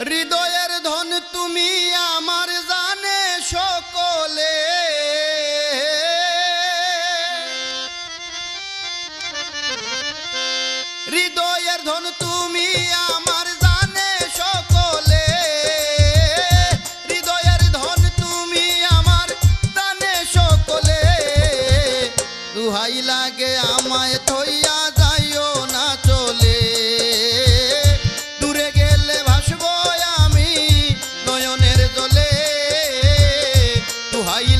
হৃদয়ের ধন তুমি আমার জানে সকলে। হৃদয়ের ধন তুমি আমার জানে সকলে। হৃদয়ের ধন তুমি আমার জানে সকলে। দুহাই লাগে আমায় থইয়া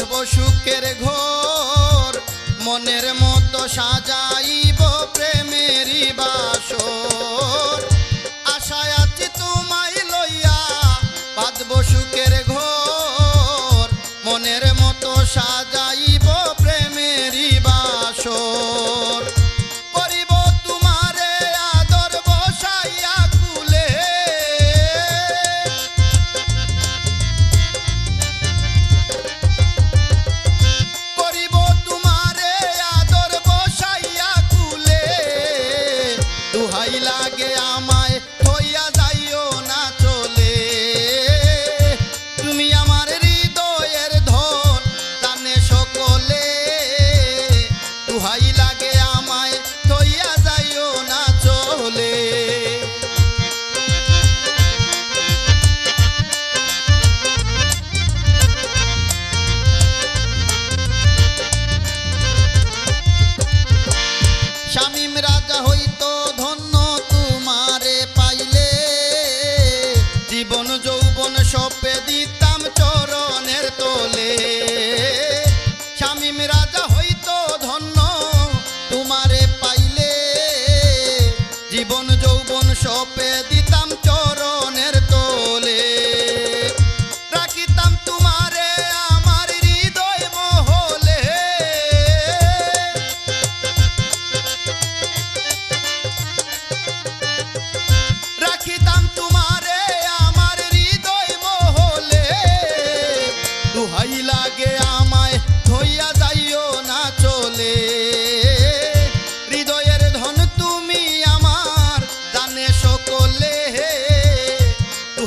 বাঁধব সুখের ঘোর, মনের মতো সাজাইব প্রেমেরই বাসর। আশায় আছি তোমায় লইয়া বাঁধব সুখের ঘোর, মনের মতো সাজাই শামীম রাজা হইতে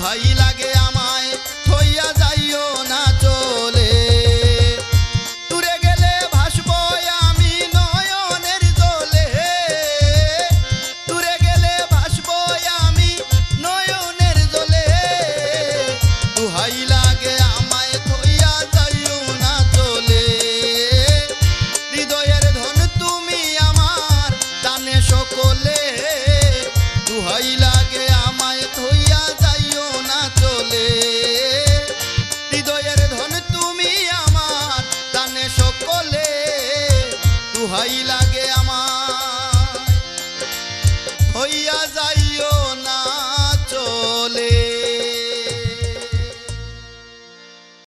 hayla ভয় লাগে আমার। হইয়া যাই